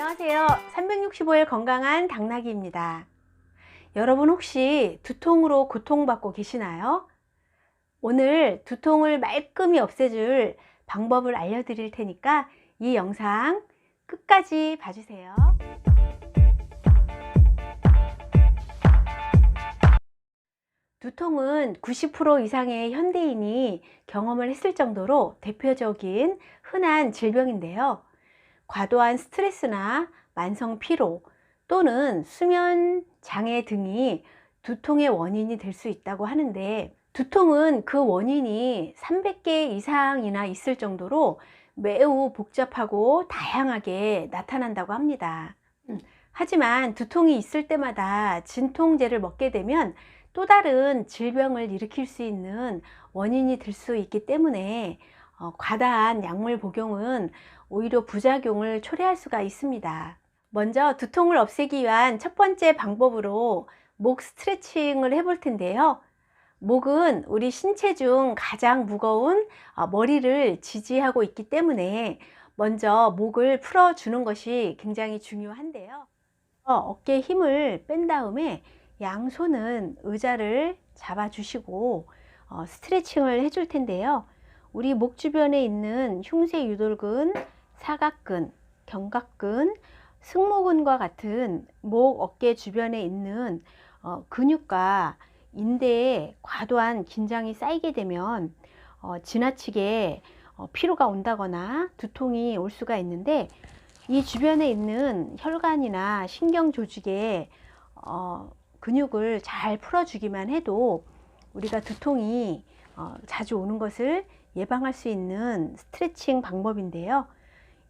안녕하세요. 365일 건강한 당나귀입니다. 여러분 혹시 두통으로 고통받고 계시나요? 오늘 두통을 말끔히 없애줄 방법을 알려드릴 테니까 이 영상 끝까지 봐주세요. 두통은 90% 이상의 현대인이 경험을 했을 정도로 대표적인 흔한 질병인데요. 과도한 스트레스나 만성 피로 또는 수면 장애 등이 두통의 원인이 될 수 있다고 하는데 두통은 그 원인이 300개 이상이나 있을 정도로 매우 복잡하고 다양하게 나타난다고 합니다. 음, 하지만 두통이 있을 때마다 진통제를 먹게 되면 또 다른 질병을 일으킬 수 있는 원인이 될 수 있기 때문에 어, 과다한 약물 복용은 오히려 부작용을 초래할 수가 있습니다. 먼저 두통을 없애기 위한 첫 번째 방법으로 목 스트레칭을 해볼 텐데요. 목은 우리 신체 중 가장 무거운 어, 머리를 지지하고 있기 때문에 먼저 목을 풀어주는 것이 굉장히 중요한데요. 어, 어깨에 힘을 뺀 다음에 양손은 의자를 잡아주시고 어, 스트레칭을 해줄 텐데요. 우리 목 주변에 있는 흉쇄 유돌근, 사각근, 견갑근, 승모근과 같은 목 어깨 주변에 있는 어, 근육과 인대에 과도한 긴장이 쌓이게 되면 어, 지나치게 어, 피로가 온다거나 두통이 올 수가 있는데 이 주변에 있는 혈관이나 신경 조직에 어, 근육을 잘 풀어주기만 해도 우리가 두통이 어, 자주 오는 것을 예방할 수 있는 스트레칭 방법인데요.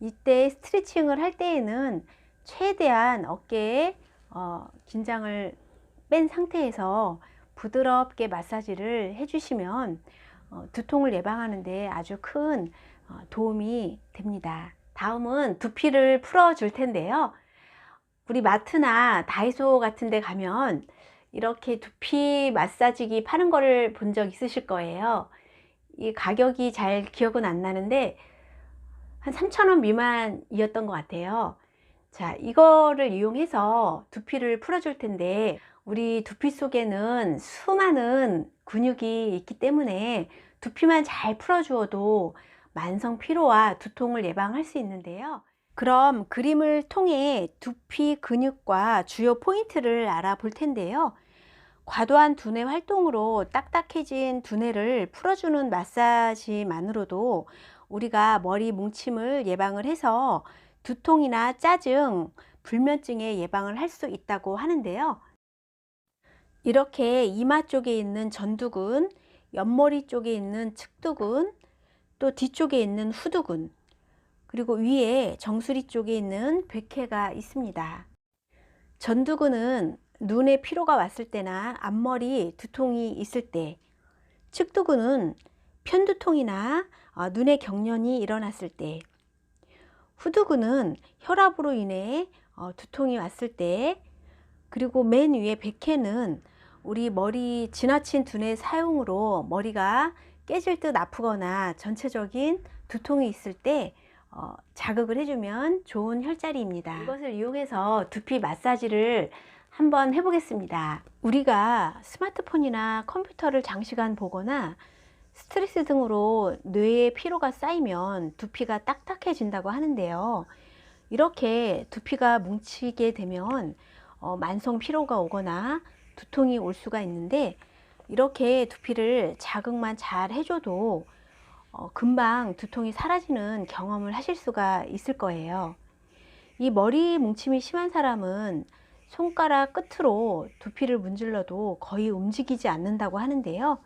이때 스트레칭을 할 때에는 최대한 어깨에 어, 긴장을 뺀 상태에서 부드럽게 마사지를 해주시면 어, 두통을 예방하는데 아주 큰 어, 도움이 됩니다. 다음은 두피를 풀어줄 텐데요. 우리 마트나 다이소 같은 데 가면 이렇게 두피 마사지기 파는 거를 본 적 있으실 거예요. 이 가격이 잘 기억은 안 나는데 한 3,000원 미만이었던 것 같아요. 자, 이거를 이용해서 두피를 풀어줄 텐데 우리 두피 속에는 수많은 근육이 있기 때문에 두피만 잘 풀어주어도 만성 피로와 두통을 예방할 수 있는데요. 그럼 그림을 통해 두피 근육과 주요 포인트를 알아볼 텐데요. 과도한 두뇌 활동으로 딱딱해진 두뇌를 풀어주는 마사지만으로도 우리가 머리 뭉침을 예방을 해서 두통이나 짜증, 불면증의 예방을 할 수 있다고 하는데요. 이렇게 이마 쪽에 있는 전두근, 옆머리 쪽에 있는 측두근, 또 뒤쪽에 있는 후두근, 그리고 위에 정수리 쪽에 있는 백회가 있습니다. 전두근은 눈에 피로가 왔을 때나 앞머리 두통이 있을 때, 측두근은 편두통이나 어, 눈의 경련이 일어났을 때, 후두근은 혈압으로 인해 어, 두통이 왔을 때, 그리고 맨 위에 백회는 우리 머리 지나친 두뇌 사용으로 머리가 깨질 듯 아프거나 전체적인 두통이 있을 때 어, 자극을 해주면 좋은 혈자리입니다. 이것을 이용해서 두피 마사지를 한번 해보겠습니다. 우리가 스마트폰이나 컴퓨터를 장시간 보거나 스트레스 등으로 뇌에 피로가 쌓이면 두피가 딱딱해진다고 하는데요. 이렇게 두피가 뭉치게 되면 어, 만성 피로가 오거나 두통이 올 수가 있는데 이렇게 두피를 자극만 잘 해줘도 어, 금방 두통이 사라지는 경험을 하실 수가 있을 거예요. 이 머리 뭉침이 심한 사람은 손가락 끝으로 두피를 문질러도 거의 움직이지 않는다고 하는데요.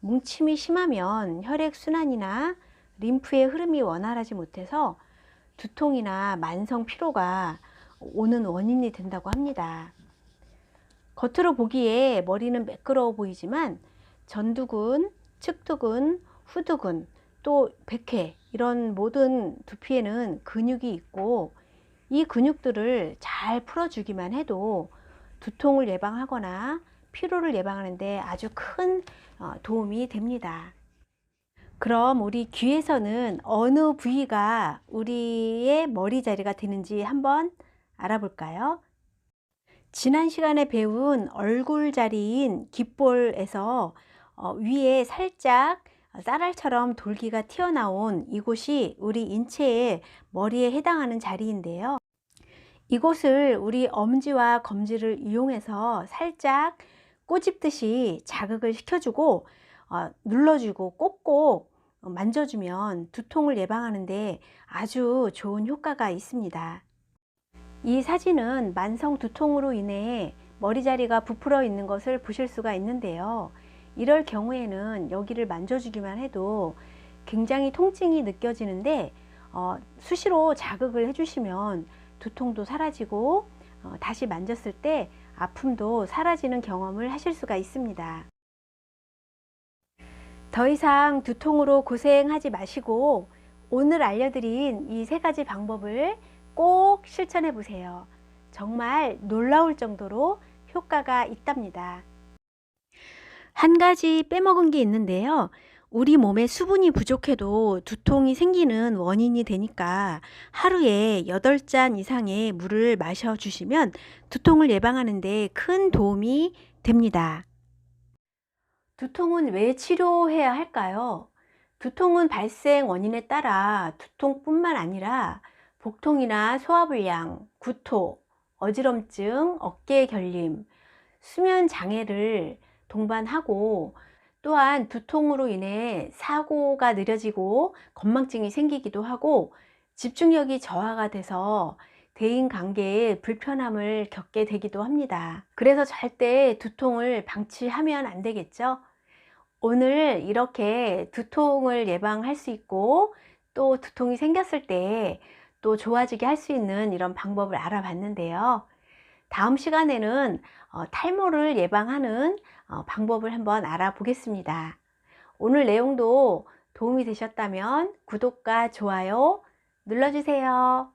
뭉침이 심하면 혈액 순환이나 림프의 흐름이 원활하지 못해서 두통이나 만성 피로가 오는 원인이 된다고 합니다. 겉으로 보기에 머리는 매끄러워 보이지만 전두근, 측두근, 후두근, 또 백회 이런 모든 두피에는 근육이 있고 이 근육들을 잘 풀어주기만 해도 두통을 예방하거나 피로를 예방하는데 아주 큰 어, 도움이 됩니다. 그럼 우리 귀에서는 어느 부위가 우리의 머리 자리가 되는지 한번 알아볼까요? 지난 시간에 배운 얼굴 자리인 귓볼에서 어, 위에 살짝 쌀알처럼 돌기가 튀어나온 이곳이 우리 인체의 머리에 해당하는 자리인데요. 이곳을 우리 엄지와 검지를 이용해서 살짝 꼬집듯이 자극을 시켜주고 어, 눌러주고 꼭꼭 만져주면 두통을 예방하는데 아주 좋은 효과가 있습니다. 이 사진은 만성 두통으로 인해 머리 자리가 부풀어 있는 것을 보실 수가 있는데요. 이럴 경우에는 여기를 만져주기만 해도 굉장히 통증이 느껴지는데 어, 수시로 자극을 해주시면 두통도 사라지고 어, 다시 만졌을 때 아픔도 사라지는 경험을 하실 수가 있습니다. 더 이상 두통으로 고생하지 마시고 오늘 알려드린 이 세 가지 방법을 꼭 실천해 보세요. 정말 놀라울 정도로 효과가 있답니다. 한 가지 빼먹은 게 있는데요. 우리 몸에 수분이 부족해도 두통이 생기는 원인이 되니까 하루에 8잔 이상의 물을 마셔 주시면 두통을 예방하는데 큰 도움이 됩니다. 두통은 왜 치료해야 할까요? 두통은 발생 원인에 따라 두통뿐만 아니라 복통이나 소화불량, 구토, 어지럼증, 어깨 결림, 수면 장애를 동반하고 또한 두통으로 인해 사고가 느려지고 건망증이 생기기도 하고 집중력이 저하가 돼서 대인 관계에 불편함을 겪게 되기도 합니다. 그래서 절대 두통을 방치하면 안 되겠죠? 오늘 이렇게 두통을 예방할 수 있고 또 두통이 생겼을 때 또 좋아지게 할 수 있는 이런 방법을 알아봤는데요. 다음 시간에는 어, 탈모를 예방하는 어, 방법을 한번 알아보겠습니다. 오늘 내용도 도움이 되셨다면 구독과 좋아요 눌러주세요.